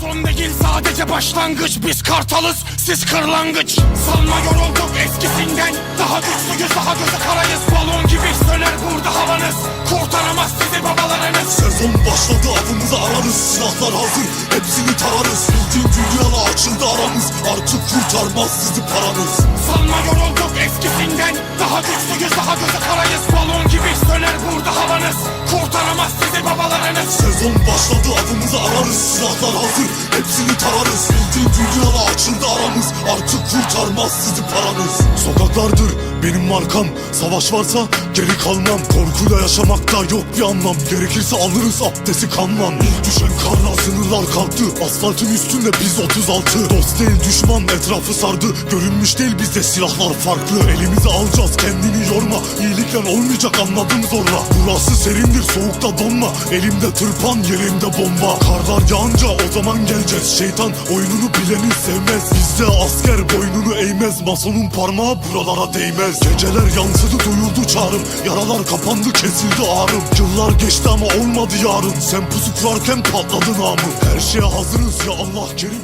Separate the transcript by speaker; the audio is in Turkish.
Speaker 1: Son değil sadece başlangıç. Biz kartalız siz kırlangıç. Sanma yorulduk eskisinden. Daha güçlüyüz daha gözü karayız. Balon gibi söner burada havanız. Kurtaramaz sizi babalarınız.
Speaker 2: Sezon başladı avımızı ararız. Silahlar hazır hepsini tararız. Bildiğin dünyayla açıldı aramız. Artık kurtarmaz sizi paranız
Speaker 1: Sanma yorulduk eskisinden. Daha güçlüyüz daha gözü karayız. Balon gibi söner burada havanız. Kurtaramaz sizi babalarınız.
Speaker 2: Sezon başladı avımızı ararız Hazır hepsini tararız. Bildiğin dünyayla açıldı aramız. Artık kurtarmaz sizi paranız Sokaklardır benim markam Savaş varsa geri kalmam. Korkuyla yaşamakta yok bir anlam. Gerekirse alırız abdesti kanman İlk düşen karla sınırlar kalktı. Asfaltın üstünde biz 36 Dost değil düşman etrafı sardı. Görünmüş değil bizde silahlar farklı. Elimize alacağız kendini yorma. İyilikle olmayacak anladım zorla. Burası serindir soğukta donma. Elimde tırpan yerimde bomba. Karlar yağınca o zaman geleceğiz. Şeytan oyununu bileni sevmez. Bizde asker boynunu eğmez Masonun parmağı buralara değmez. Geceler yansıdı duyuldu çağrım. Yaralar kapandı kesildi ağrım. Yıllar geçti ama olmadı yarın. Sen pusu kurarken patladı namı. Her şeye hazırız ya Allah kerim